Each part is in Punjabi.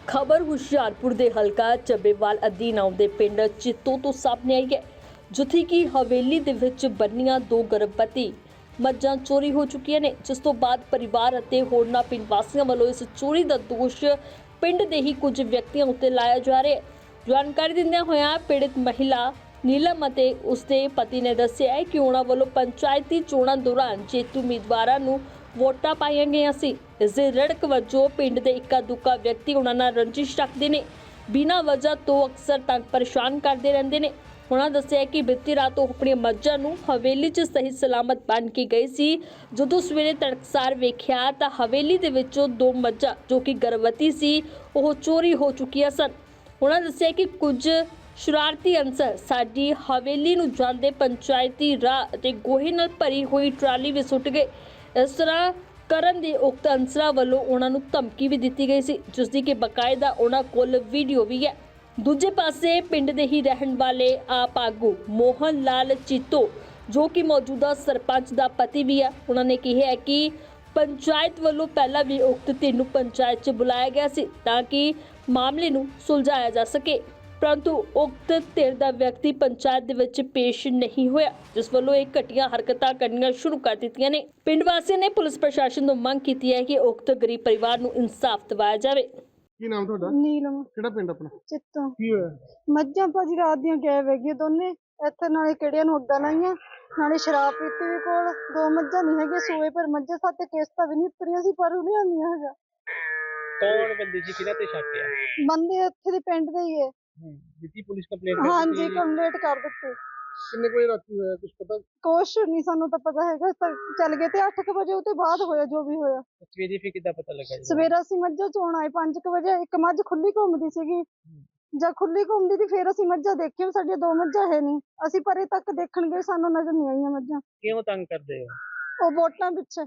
ਖਬਰ ਹੁਸ਼ਿਆਰਪੁਰ ਦੇ ਹਲਕਾ ਚੱਬੇਵਾਲ ਅਧੀਨ ਆਉਂਦੇ ਪਿੰਡ ਚਿੱਤੋ ਤੋਂ ਸਾਹਮਣੇ ਆਈ ਹੈ, ਜਿੱਥੇ ਕਿ ਹਵੇਲੀ ਦੇ ਵਿੱਚ ਬੰਨੀਆਂ ਦੋ ਗਰਭਵਤੀ ਮੱਝਾਂ ਚੋਰੀ ਹੋ ਚੁੱਕੀਆਂ ਨੇ, ਜਿਸ ਤੋਂ ਬਾਅਦ ਪਰਿਵਾਰ ਅਤੇ ਹੋਰਨਾਂ ਪਿੰਡ ਵਾਸੀਆਂ ਵੱਲੋਂ ਇਸ ਚੋਰੀ ਦਾ ਦੋਸ਼ ਪਿੰਡ ਦੇ ਹੀ ਕੁਝ ਵਿਅਕਤੀਆਂ ਉੱਤੇ ਲਾਇਆ ਜਾ ਰਿਹਾ ਹੈ। ਜਾਣਕਾਰੀ ਦਿੰਦਿਆਂ ਹੋਇਆਂ ਪੀੜਿਤ ਮਹਿਲਾ ਨੀਲਮ ਅਤੇ ਉਸਦੇ ਪਤੀ ਨੇ ਦੱਸਿਆ ਹੈ ਕਿ ਉਹਨਾਂ ਵੱਲੋਂ ਪੰਚਾਇਤੀ ਚੋਣਾਂ ਦੌਰਾਨ ਜੇਤੂ ਉਮੀਦਵਾਰਾਂ ਨੂੰ ਵੋਟਾਂ ਪਾਈਆਂ ਗਈਆਂ ਸੀ। ਇਸ ਦੇ ਰੜਕ ਵਜੋਂ ਪਿੰਡ ਦੇ ਇੱਕਾ ਦੁੱਕਾ ਵਿਅਕਤੀ ਉਹਨਾਂ ਨਾਲ ਰੰਜਿਸ਼ ਰੱਖਦੇ ਨੇ। ਬਿਨਾਂ ਵਜ੍ਹਾ ਤੋਂ ਅਕਸਰ ਤੰਗ ਪਰੇਸ਼ਾਨ ਕਰਦੇ ਰਹਿੰਦੇ ਨੇ। ਉਹਨਾਂ ਦੱਸਿਆ ਕਿ ਬੀਤੀ ਰਾਤ ਉਹ ਆਪਣੀਆਂ ਮੱਝਾਂ ਨੂੰ ਹਵੇਲੀ 'ਚ ਸਹੀ ਸਲਾਮਤ ਬੰਨ ਕੇ ਗਈ ਸੀ। ਜਦੋਂ ਸਵੇਰੇ ਤੜਕਸਾਰ ਵੇਖਿਆ ਤਾਂ ਹਵੇਲੀ ਦੇ ਵਿੱਚੋਂ ਦੋ ਮੱਝਾਂ ਜੋ ਕਿ ਗਰਭਵਤੀ ਸੀ, ਉਹ ਚੋਰੀ ਹੋ ਚੁੱਕੀਆਂ ਸਨ। ਉਹਨਾਂ ਦੱਸਿਆ ਕਿ ਕੁਝ ਸ਼ਰਾਰਤੀ ਅਨਸਰ ਸਾਡੀ ਹਵੇਲੀ ਨੂੰ ਜਾਂਦੇ ਪੰਚਾਇਤੀ ਰਾਹ ਅਤੇ ਗੋਹੇ ਨਾਲ ਭਰੀ ਹੋਈ ਟਰਾਲੀ ਵੀ ਸੁੱਟ ਗਏ। ਇਸ ਤਰ੍ਹਾਂ ਕਰਨ ਦੇ ਉਕਤ ਅਨਸਰਾਂ ਵੱਲੋਂ ਉਹਨਾਂ ਨੂੰ ਧਮਕੀ ਵੀ ਦਿੱਤੀ ਗਈ ਸੀ ਜਿਸ ਦੀ ਕਿ ਬਕਾਇਦਾ ਉਹਨਾਂ ਕੋਲ ਵੀਡੀਓ ਵੀ ਹੈ। ਦੂਜੇ ਪਾਸੇ ਪਿੰਡ ਦੇ ਹੀ ਰਹਿਣ ਵਾਲੇ ਆਪ ਆਗੂ ਮੋਹਨ ਲਾਲ ਚੀਤੋ, ਜੋ ਕਿ ਮੌਜੂਦਾ ਸਰਪੰਚ ਦਾ ਪਤੀ ਵੀ ਹੈ, ਉਹਨਾਂ ਨੇ ਕਿਹਾ ਕਿ ਪੰਚਾਇਤ ਵੱਲੋਂ ਪਹਿਲਾਂ ਵੀ ਉਕਤ ਧਿਰ ਨੂੰ ਪੰਚਾਇਤ 'ਚ ਬੁਲਾਇਆ ਗਿਆ ਸੀ ਤਾਂ ਕਿ ਮਾਮਲੇ ਨੂੰ ਸੁਲਝਾਇਆ ਜਾ ਸਕੇ। ਪਰੰਤੂ ਉਕਤ ਧਿਰ ਦਾ ਵਿਅਕਤੀ ਪੰਚਾਇਤ ਦੇ ਵਿੱਚ ਪੇਸ਼ ਨਹੀਂ ਹੋਇਆ, ਜਿਸ ਵੱਲੋਂ ਇਹ ਘਟੀਆਂ ਹਰਕਤਾਂ ਕਰਨੀਆਂ ਸ਼ੁਰੂ ਕਰ ਦਿੱਤੀਆਂ ਨੇ। ਪਿੰਡ ਵਾਸੀਆਂ ਨੇ ਪੁਲਿਸ ਪ੍ਰਸ਼ਾਸਨ ਤੋਂ ਮੰਗ ਕੀਤੀ ਹੈ ਕਿ ਉਕਤ ਗਰੀਬ ਪਰਿਵਾਰ ਨੂੰ ਇਨਸਾਫ ਦਿਵਾਇਆ ਜਾਵੇ। ਕੀ ਨਾਮ ਤੁਹਾਡਾ? ਨੀਲਮ। ਕਿਹੜਾ ਪਿੰਡ ਆਪਣਾ? ਚਿੱਤੋਂ। ਕੀ ਹੋਇਆ? ਮੱਝਾਂ ਭਾਜੀ ਰਾਤ ਦੀਆਂ ਗਾਇਬ ਹੈਗੀਆਂ ਦੋਨੇ। ਇੱਥੇ ਨਾਲੇ ਕਿਹੜਿਆਂ ਨੂੰ ਅੱਗਾ ਲਾਈਆਂ? ਨਾਲੇ ਸ਼ਰਾਬ ਪੀਤੀ ਵੀ ਕੋਲ। ਦੋ ਮੱਝਾਂ ਨਹੀਂ ਹੈਗੀਆਂ ਸੂਏ ਪਰ ਮੱਝਾਂ ਸਾਤੇ ਕਿਸ਼ਤਾਂ ਵੀ ਨਹੀਂ ਉਤਰੀਆਂ ਸੀ ਪਰ ਉਹ ਨਹੀਂ ਆਉਂਦੀਆਂ ਹੈਗਾ ਕੌਣ ਬੰਦੇ ਸੀ? ਕਿਹਨਾਂ ਤੇ ਸ਼ੱਕ ਬੰਦੇ ਇੱਥੇ ਦੇ ਪਿੰਡ ਦੇ ਹੀ ਹੈ ਦਿੱਤੀ ਪੁਲਿਸ ਕੰਪਲੇਂਟ ਹਾਂਜੀ ਕੰਪਲੀਟ ਕਰ ਦਿੱਤੇ। ਕਿੰਨੇ ਕੋਈ ਰਾਤੀ ਹੋਇਆ ਕੁਝ ਪਤਾ? ਕੁਛ ਨਹੀਂ ਸਾਨੂੰ ਤਾਂ ਪਤਾ ਹੈਗਾ ਤਾਂ ਚੱਲ ਗਏ ਤੇ 8 ਵਜੇ ਉਹ ਤੋਂ ਬਾਅਦ ਹੋਇਆ ਜੋ ਵੀ ਹੋਇਆ। ਸਵੇਰੇ ਫਿਰ ਕਿੱਦਾਂ ਪਤਾ ਲੱਗਾ ਜੀ? ਸਵੇਰੇ ਅਸੀਂ ਮੱਝਾਂ ਚੋਣ ਆਏ 5 ਵਜੇ ਇੱਕ ਮੱਝ ਖੁੱਲੀ ਘੁੰਮਦੀ ਸੀਗੀ। ਜਦ ਖੁੱਲੀ ਘੁੰਮਦੀ ਸੀ ਫਿਰ ਅਸੀਂ ਮੱਝਾਂ ਦੇਖੀਆਂ ਸਾਡੀਆਂ ਦੋ ਮੱਝਾਂ ਹੈ ਨਹੀਂ। ਅਸੀਂ ਪਰੇ ਤੱਕ ਦੇਖਣ ਗਏ ਸਾਨੂੰ ਨਜ਼ਰ ਨਹੀਂ ਆਈਆਂ ਮੱਝਾਂ। ਕਿਉਂ ਤੰਗ ਕਰਦੇ ਹੋ? ਉਹ ਵੋਟਾਂ ਪਿੱਛੇ।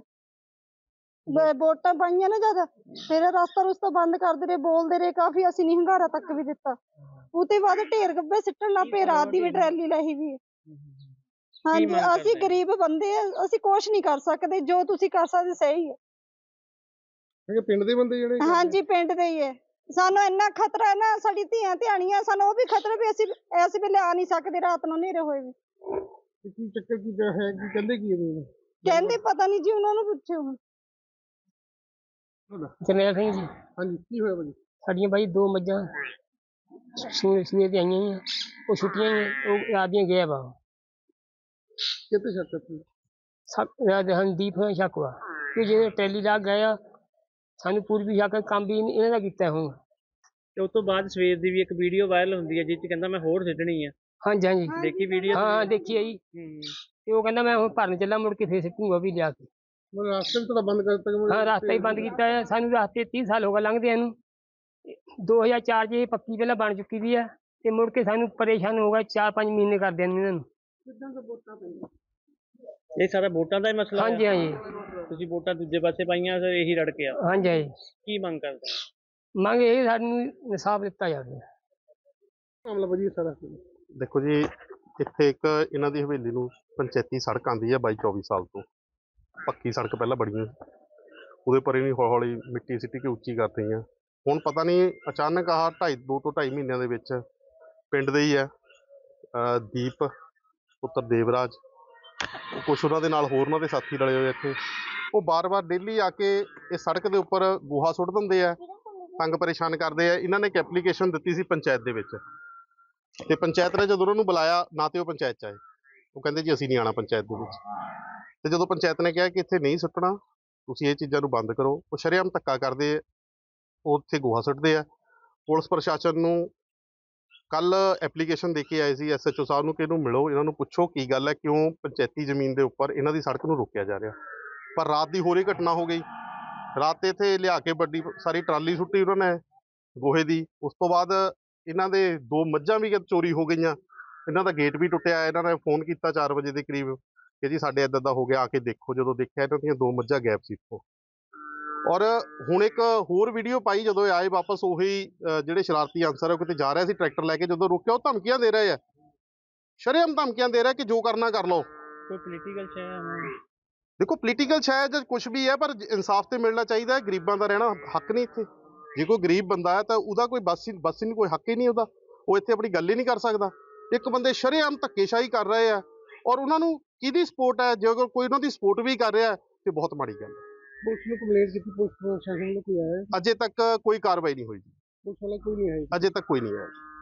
ਬ- ਵੋਟਾਂ ਪਾਈਆਂ ਨਾ ਜਦ ਫਿਰ ਰਸਤਾ ਰੁਸਤਾ ਬੰਦ ਕਰਦੇ ਰਹੇ ਬੋਲਦੇ ਰਹੇ ਕਾਫੀ ਅਸੀਂ ਨਹੀਂ ਹੰਗਾਰਾ ਤੱਕ ਵੀ ਦਿੱਤਾ। ਉਤੇ ਬਾਅਦ ਢੇਰ ਗੱਬੇ ਸਿੱਟਣ ਲੱਗ ਪਏ ਰਾਤ ਦੀ ਵੀ ਟਰੈਲੀ ਲਈ ਵੀ। ਹਾਂਜੀ ਅਸੀਂ? ਗਰੀਬ ਬੰਦੇ ਆ ਅਸੀਂ ਕੁਛ ਨਹੀਂ ਕਰ ਸਕਦੇ ਜੋ ਤੁਸੀਂ ਕਰ ਸਕਦੇ ਸਹੀ ਹੈ। ਇਹ ਪਿੰਡ ਦੇ ਬੰਦੇ ਜਿਹੜੇ ਹਾਂਜੀ ਪਿੰਡ ਦੇ ਹੀ ਹੈ। ਸਾਨੂੰ ਇੰਨਾ ਖਤਰਾ ਹੈ ਨਾ ਸਾਡੀ ਧੀਆਂ ਧਿਆਣੀਆਂ ਸਾਨੂੰ ਉਹ ਵੀ ਖਤਰਾ ਵੀ ਅਸੀਂ ਇਸ ਵੇਲੇ ਆ ਨਹੀਂ ਸਕਦੇ ਰਾਤ ਨੂੰ ਹਨੇਰੇ ਹੋਏ ਵੀ। ਕੀ ਚੱਕਰ ਕੀ ਹੈ ਕੀ ਕਹਿੰਦੇ ਕੀ ਇਹ ਕਹਿੰਦੇ ਪਤਾ ਨਹੀਂ ਜੀ ਉਹਨਾਂ ਨੂੰ ਪੁੱਛੋ ਹੁਣ ਜਰਨੈਲ ਸਿੰਘ ਜੀ। ਹਾਂਜੀ ਕੀ ਹੋਇਆ ਭਾਜੀ? ਸਾਡੀਆਂ ਬਾਈ ਦੋ ਮੱਝਾਂ। ਸੂਏ ਸੂਏ ਤੇ ਆਈਆਂ ਹੋਈਆਂ ਉਹ ਛੁੱਟੀਆਂ ਹੀ ਆ, ਉਹ ਰਾਤ ਦੀਆਂ ਗਾਇਬ ਆ ਕਿੱਥੇ ਸ਼ੱਕ ਸੀ ਸਭ ਰਾਤ ਹਨ ਦੀਪ ਹੋਇਆ ਸ਼ੱਕ ਵਾ ਕਿ ਜਿਹੜੇ ਟੈਲੀ ਲਾ ਗਏ ਆ ਸਾਨੂੰ ਪੂਰੀ ਸ਼ੱਕ ਆ, ਕੰਮ ਵੀ ਇਹਨਾਂ ਦਾ ਕੀਤਾ ਹੁਣ। ਤੇ ਉਸ ਤੋਂ ਬਾਅਦ ਸਵੇਰ ਦੀ ਵੀ ਇੱਕ ਵੀਡੀਓ ਵਾਇਰਲ ਹੁੰਦੀ ਹੈ ਜਿਸ ਚ ਕਹਿੰਦਾ ਮੈਂ ਹੋਰ ਸਿੱਟਣੀ ਆ। ਹਾਂਜੀ ਹਾਂਜੀ। ਦੇਖੀ ਵੀਡੀਓ? ਹਾਂ ਹਾਂ ਦੇਖੀ ਆਈ ਤੇ ਉਹ ਕਹਿੰਦਾ ਮੈਂ ਹੁਣ ਭਰਨ ਚੱਲਾਂ ਮੁੜ ਕੇ ਫੇਰ ਸਿੱਟੂਗਾ ਵੀ ਲਿਆ ਕੇ। ਮੈਂ ਰਾਸਤੇ ਵੀ ਤੁਹਾਡਾ ਬੰਦ ਕਰ ਦਿੱਤਾ ਕਿ ਹਾਂ ਰਸਤਾ ਹੀ ਬੰਦ ਕੀਤਾ ਸਾਨੂੰ ਰਸਤੇ 30 ਸਾਲ ਹੋ ਗਏ ਲੰਘਦਿਆਂ ਨੂੰ। 2004 ਚ ਇਹ ਪੱਕੀ ਪਹਿਲਾਂ ਬਣ ਚੁੱਕੀ ਦੀ ਆ ਤੇ ਮੁੜ ਕੇ ਸਾਨੂੰ ਪਰੇਸ਼ਾਨ ਹੋ ਗਏ 4-5 ਮਹੀਨੇ ਕਰਦਿਆਂ ਨੂੰ ਇਹਨਾਂ ਨੂੰ। ਇਹ ਸਾਰਾ ਵੋਟਾਂ ਦਾ ਹੀ ਮਸਲਾ ਹਾਂਜੀ ਹੈ ਹਾਂਜੀ। ਤੁਸੀਂ ਵੋਟਾਂ ਦੂਜੇ ਪਾਸੇ ਪਾਈਆਂ ਤੇ ਇਹੀ ਰੜ ਕੇ ਆ। ਹਾਂਜੀ ਹਾਂਜੀ। ਕੀ ਮੰਗ ਕਰਦੇ? ਮੰਗ ਇਹ ਸਾਨੂੰ ਇਨਸਾਫ ਦਿੱਤਾ ਜਾਵੇ। ਮਾਮਲਾ ਇਹ ਸਾਰਾ ਦੇਖੋ ਜੀ ਇੱਥੇ ਇੱਕ ਇਹਨਾਂ ਦੀ ਹਵੇਲੀ ਨੂੰ ਪੰਚਾਇਤੀ ਸੜਕ ਆਂਦੀ ਹੈ 22 24 ਸਾਲ ਤੋਂ। ਪੱਕੀ ਸੜਕ ਪਹਿਲਾਂ ਬਣੀ ਉਹਦੇ ਪਰ ਇਹਨੇ ਹੌਲੀ ਹੌਲੀ ਮਿੱਟੀ ਸਿੱਟੀ ਕੇ ਉੱਚੀ ਕਰ ਦਿੱਤੀ ਆ ਹੁਣ ਪਤਾ ਨਹੀਂ ਅਚਾਨਕ ਆਹ ਢਾਈ, ਦੋ ਤੋਂ ਢਾਈ ਮਹੀਨਿਆਂ ਦੇ ਵਿੱਚ ਪਿੰਡ ਦੇ ਹੀ ਹੈ ਦੀਪ, ਪੁੱਤਰ ਦੇਵਰਾਜ, ਕੁਛ ਉਹਨਾਂ ਦੇ ਨਾਲ ਹੋਰ ਉਹਨਾਂ ਦੇ ਸਾਥੀ ਰਲੇ ਹੋਏ ਇੱਥੇ। ਉਹ ਬਾਰ-ਬਾਰ ਡੇਲੀ ਆ ਕੇ ਇਹ ਸੜਕ ਦੇ ਉੱਪਰ ਗੋਹਾ ਸੁੱਟ ਦਿੰਦੇ ਆ, ਤੰਗ ਪਰੇਸ਼ਾਨ ਕਰਦੇ ਆ। ਇਹਨਾਂ ਨੇ ਇੱਕ ਐਪਲੀਕੇਸ਼ਨ ਦਿੱਤੀ ਸੀ ਪੰਚਾਇਤ ਦੇ ਵਿੱਚ। ਤੇ ਪੰਚਾਇਤ ਨੇ ਜਦੋਂ ਉਹਨਾਂ ਨੂੰ ਬੁਲਾਇਆ, ਨਾ ਤੇ ਉਹ ਪੰਚਾਇਤ ਚ ਆਏ। ਉਹ ਕਹਿੰਦੇ ਜੀ ਅਸੀਂ ਨਹੀਂ ਆਣਾ ਪੰਚਾਇਤ ਦੇ ਵਿੱਚ। ਤੇ ਜਦੋਂ ਪੰਚਾਇਤ ਨੇ ਕਿਹਾ ਕਿ ਇੱਥੇ ਨਹੀਂ ਸੁੱਟਣਾ, ਤੁਸੀਂ ਇਹ ਚੀਜ਼ਾਂ ਨੂੰ ਬੰਦ ਕਰੋ, ਉਹ ਸ਼ਰੇਆਮ ਧੱਕਾ ਕਰਦੇ ਉਹ ਉੱਥੇ ਗੋਹਾ ਸੁੱਟਦੇ ਆ। ਪੁਲਿਸ ਪ੍ਰਸ਼ਾਸਨ ਨੂੰ ਕੱਲ ਐਪਲੀਕੇਸ਼ਨ ਦੇ ਕੇ ਆਏ ਸੀ ਐਸਐਚਓ ਸਾਹਿਬ ਨੂੰ ਕਿ ਇਹਨੂੰ ਮਿਲੋ, ਇਹਨਾਂ ਨੂੰ ਪੁੱਛੋ ਕੀ ਗੱਲ ਹੈ, ਕਿਉਂ ਪੰਚਾਇਤੀ ਜ਼ਮੀਨ ਦੇ ਉੱਪਰ ਇਹਨਾਂ ਦੀ ਸੜਕ ਨੂੰ ਰੋਕਿਆ ਜਾ ਰਿਹਾ। ਪਰ ਰਾਤ ਦੀ ਹੋਰ ਹੀ ਘਟਨਾ ਹੋ ਗਈ। ਰਾਤ ਤੇ ਇੱਥੇ ਲਿਆ ਕੇ ਵੱਡੀ ਸਾਰੀ ਟਰਾਲੀ ਸੁੱਟੀ ਉਹਨਾਂ ਨੇ ਗੋਹੇ ਦੀ। ਉਸ ਤੋਂ ਬਾਅਦ ਇਹਨਾਂ ਦੇ ਦੋ ਮੱਝਾਂ ਵੀ ਚੋਰੀ ਹੋ ਗਈਆਂ, ਇਹਨਾਂ ਦਾ ਗੇਟ ਵੀ ਟੁੱਟਿਆ, ਇਹਨਾਂ ਨੇ ਫੋਨ ਕੀਤਾ 4 ਵਜੇ ਦੇ ਕਰੀਬ ਕਿ ਜੀ ਸਾਡੇ ਇੱਦਾਂ ਦਾ ਹੋ ਗਿਆ, ਆ ਕੇ ਦੇਖੋ। ਜਦੋਂ ਦੇਖਿਆ ਇਹਨਾਂ ਦੀਆਂ ਦੋ ਮੱਝਾਂ ਗਾਇਬ ਸੀ ਇੱਥੋਂ। ਔਰ ਹੁਣ ਇੱਕ ਹੋਰ ਵੀਡੀਓ ਪਾਈ ਜਦੋਂ ਆਏ ਵਾਪਸ ਉਹੀ ਜਿਹੜੇ ਸ਼ਰਾਰਤੀ ਅਨਸਰ ਉਹ ਕਿਤੇ ਜਾ ਰਿਹਾ ਸੀ ਟਰੈਕਟਰ ਲੈ ਕੇ ਜਦੋਂ ਰੁਕਿਆ ਉਹ ਧਮਕੀਆਂ ਦੇ ਰਹੇ ਆ। ਸ਼ਰੇਆਮ ਧਮਕੀਆਂ ਦੇ ਰਿਹਾ ਕਿ ਜੋ ਕਰਨਾ ਕਰ ਲਓ। ਕੋਈ ਪੋਲੀਟੀਕਲ ਸ਼ੈ ਦੇਖੋ ਪੋਲੀਟੀਕਲ ਸ਼ਾਇਦ ਜਾਂ ਕੁਝ ਵੀ ਹੈ ਪਰ ਇਨਸਾਫ ਤੇ ਮਿਲਣਾ ਚਾਹੀਦਾ ਹੈ ਗਰੀਬਾਂ ਦਾ ਰਹਿਣਾ ਹੱਕ ਨਹੀਂ ਇੱਥੇ। ਜੇ ਕੋਈ ਗਰੀਬ ਬੰਦਾ ਹੈ ਤਾਂ ਉਹਦਾ ਕੋਈ ਬਸ ਬਸ ਨਹੀਂ ਕੋਈ ਹੱਕ ਹੀ ਨਹੀਂ ਉਹਦਾ। ਉਹ ਇੱਥੇ ਆਪਣੀ ਗੱਲ ਹੀ ਨਹੀਂ ਕਰ ਸਕਦਾ। ਇੱਕ ਬੰਦੇ ਸ਼ਰੇਆਮ ਧੱਕੇਸ਼ਾਹੀ ਕਰ ਰਹੇ ਆ ਔਰ ਉਹਨਾਂ ਨੂੰ ਕਿਹਦੀ ਸਪੋਰਟ ਹੈ ਜੇ ਕੋਈ ਉਹਨਾਂ ਦੀ ਸਪੋਰਟ ਵੀ ਕਰ ਰਿਹਾ ਤੇ ਬਹੁਤ ਮਾੜੀ ਗੱਲ ਹੈ ਪੁਲਿਸ ਨੂੰ ਕੰਪਲੇਂਟ ਕੀਤੀ ਪੁਲਿਸ ਪ੍ਰਸ਼ਾਸਨ ਨੂੰ ਕੋਈ ਆਇਆ? ਹੈ? ਅਜੇ ਤੱਕ ਕੋਈ ਕਾਰਵਾਈ ਨਹੀਂ ਹੋਈ ਪੁਲਿਸ ਵਾਲਾ ਕੋਈ ਨਹੀਂ ਆਇਆ ਅਜੇ ਤੱਕ ਕੋਈ ਨਹੀਂ ਆਇਆ